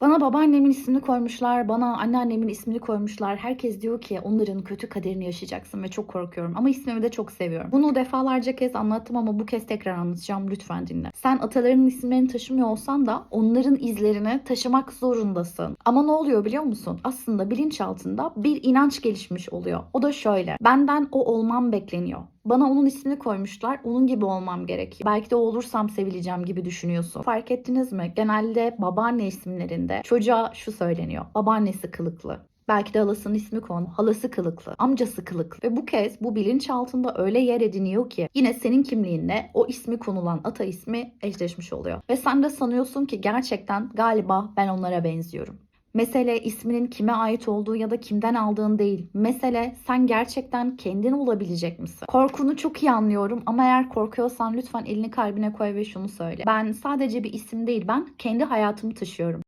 Bana babaannemin ismini koymuşlar, bana anneannemin ismini koymuşlar. Herkes diyor ki onların kötü kaderini yaşayacaksın ve çok korkuyorum. Ama ismimi de çok seviyorum. Bunu defalarca kez anlattım ama bu kez tekrar anlatacağım. Lütfen dinle. Sen atalarının isimlerini taşımıyor olsan da onların izlerini taşımak zorundasın. Ama ne oluyor biliyor musun? Aslında bilinçaltında bir inanç gelişmiş oluyor. O da şöyle. Benden o olmam bekleniyor. Bana onun ismini koymuşlar. Onun gibi olmam gerekiyor. Belki de o olursam sevileceğim gibi düşünüyorsun. Fark ettiniz mi? Genelde babaanne isimlerinde çocuğa şu söyleniyor. Babaannesi kılıklı. Belki de halasının ismi konu. Halası kılıklı, amcası kılıklı. Ve bu kez bu bilinç altında öyle yer ediniyor ki yine senin kimliğinle o ismi konulan ata ismi eşleşmiş oluyor. Ve sen de sanıyorsun ki gerçekten galiba ben onlara benziyorum. Mesele isminin kime ait olduğu ya da kimden aldığın değil. Mesele sen gerçekten kendin olabilecek misin? Korkunu çok iyi anlıyorum ama eğer korkuyorsan lütfen elini kalbine koy ve şunu söyle. Ben sadece bir isim değil ben kendi hayatımı taşıyorum.